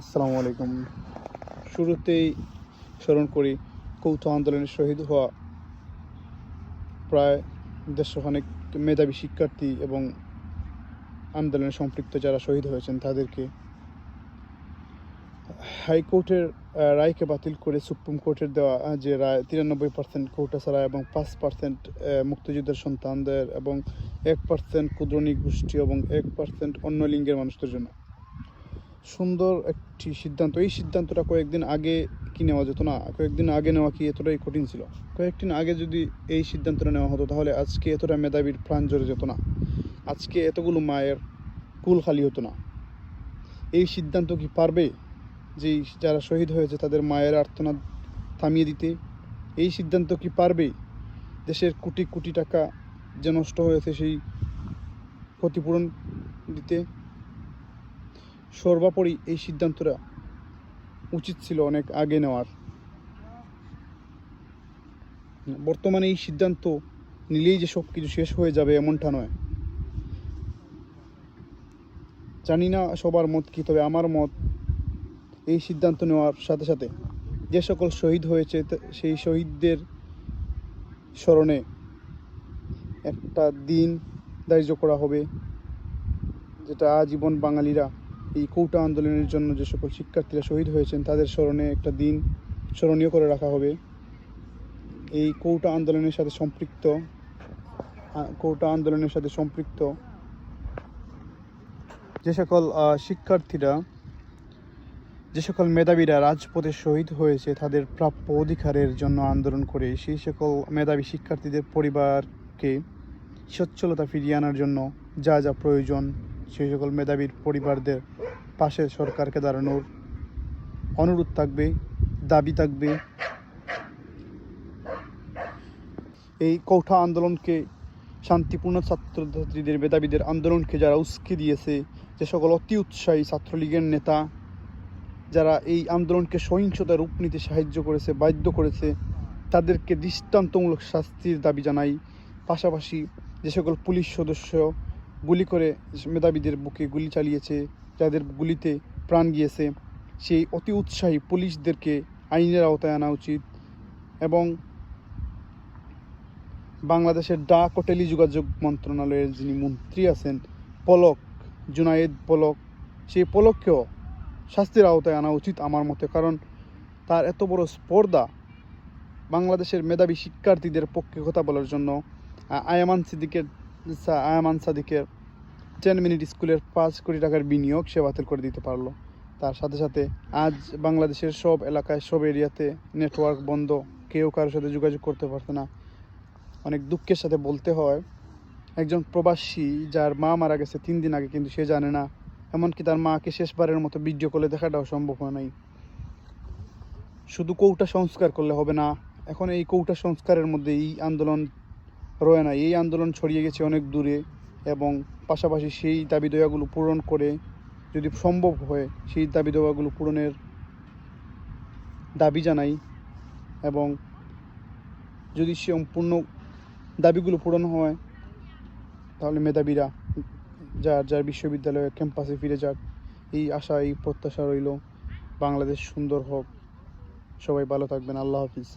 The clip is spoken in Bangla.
আসসালামু আলাইকুম। শুরুতেই স্মরণ করি, কৌথ আন্দোলনের শহীদ হওয়া প্রায় দেড়শো অনেক মেধাবী শিক্ষার্থী এবং আন্দোলনে সম্পৃক্ত যারা শহীদ হয়েছেন তাদেরকে হাইকোর্টের রায়কে বাতিল করে সুপ্রিম কোর্টের দেওয়া যে রায়, তিরানব্বই পার্সেন্ট কোটা ছাড়া এবং পাঁচ পার্সেন্ট মুক্তিযুদ্ধের সন্তানদের এবং এক পার্সেন্ট ক্ষুদ্রণী গোষ্ঠী এবং এক পার্সেন্ট অন্য লিঙ্গের মানুষদের জন্য। সুন্দর একটি সিদ্ধান্ত। এই সিদ্ধান্তটা কয়েকদিন আগে কি নেওয়া যেত না? কয়েকদিন আগে নেওয়া কি এতটাই কঠিন ছিল? কয়েকদিন আগে যদি এই সিদ্ধান্তটা নেওয়া হতো, তাহলে আজকে এতটা মেধাবীর প্রাণ জড়ে যেত না। আজকে এতগুলো মায়ের কুল খালি হতো না। এই সিদ্ধান্ত কি পারবে? যে যারা শহীদ হয়েছে, তাদের মায়ের আর্তনাদ থামিয়ে দিতে। এই সিদ্ধান্ত কি পারবে? দেশের কোটি কোটি টাকা যে নষ্ট হয়েছে, সেই ক্ষতিপূরণ দিতে। সর্বোপরি এই সিদ্ধান্তটা উচিত ছিল অনেক আগে নেওয়ার। বর্তমানে এই সিদ্ধান্ত নিলেই যে সব কিছু শেষ হয়ে যাবে এমনটা নয়। জানি না সবার মত কী, তবে আমার মত এই সিদ্ধান্ত নেওয়ার সাথে সাথে যে সকল শহীদ হয়েছে সেই শহীদদের স্মরণে একটা দিন ধার্য করা হবে, যেটা আজীবন বাঙালিরা এই কৌটা আন্দোলনের জন্য যে সকল শিক্ষার্থীরা শহীদ হয়েছেন, তাদের স্মরণে একটা দিন স্মরণীয় করে রাখা হবে। এই কৌটা আন্দোলনের সাথে সম্পৃক্ত কৌটা আন্দোলনের সাথে সম্পৃক্ত যে সকল শিক্ষার্থীরা, যে সকল মেধাবীরা রাজপথে শহীদ হয়েছে, তাদের প্রাপ্য অধিকারের জন্য আন্দোলন করে, সেই সকল মেধাবী শিক্ষার্থীদের পরিবারকে সচ্ছলতা ফিরিয়ে আনার জন্য যা যা প্রয়োজন, সেই সকল মেধাবীর পরিবারদের পাশে সরকারকে দাঁড়ানোর অনুরোধ থাকবে, দাবি থাকবে। এই কৌঠা আন্দোলনকে শান্তিপূর্ণ ছাত্রছাত্রীদের, মেধাবীদের আন্দোলনকে যারা উস্কে দিয়েছে, যে সকল অতি উৎসাহী ছাত্রলীগের নেতা, যারা এই আন্দোলনকে সহিংসতা রূপ নিতে সাহায্য করেছে, বাধ্য করেছে, তাদেরকে দৃষ্টান্তমূলক শাস্তির দাবি জানাই। পাশাপাশি যে সকল পুলিশ সদস্য গুলি করে মেধাবীদের বুকে গুলি চালিয়েছে যাদের গুলিতে প্রাণ গিয়েছে, সেই অতি উৎসাহী পুলিশদেরকে আইনের আওতায় আনা উচিত এবং বাংলাদেশের ডাক ও টেলিযোগাযোগ মন্ত্রণালয়ের যিনি মন্ত্রী আছেন, পলক, জুনায়েদ পলক, সেই পলককেও শাস্তির আওতায় আনা উচিত আমার মতে। কারণ তার এত বড় স্পর্ধা বাংলাদেশের মেধাবী শিক্ষার্থীদের পক্ষে কথা বলার জন্য আয়ামান সিদ্দিকের আয়ামান সাদিকের টেন মিনিট স্কুলের পাঁচ কোটি টাকার বিনিয়োগ সে বাতিল করে দিতে পারল। তার সাথে সাথে আজ বাংলাদেশের সব এলাকায়, সব এরিয়াতে নেটওয়ার্ক বন্ধ। কেউ কারোর সাথে যোগাযোগ করতে পারছে না। অনেক দুঃখের সাথে বলতে হয়, একজন প্রবাসী যার মা মারা গেছে তিন দিন আগে কিন্তু সে জানে না। এমনকি তার মাকে শেষবারের মতো ভিডিও কলে দেখাটাও সম্ভব হয় নাই। শুধু কৌটা সংস্কার করলে হবে না, এখন এই কৌটা সংস্কারের মধ্যে এই আন্দোলন রয়ে না। এই আন্দোলন ছড়িয়ে গেছে অনেক দূরে। এবং পাশাপাশি সেই দাবি দেওয়াগুলো পূরণ করে যদি সম্ভব হয়, সেই দাবি দেওয়াগুলো পূরণের দাবি জানাই এবং যদি সম্পূর্ণ দাবিগুলো পূরণ হয়, তাহলে মেধাবীরা যার যার বিশ্ববিদ্যালয়ের ক্যাম্পাসে ফিরে যাক, এই আশা, এই প্রত্যাশা রইল। বাংলাদেশ সুন্দর হোক। সবাই ভালো থাকবেন। আল্লাহ হাফিজ।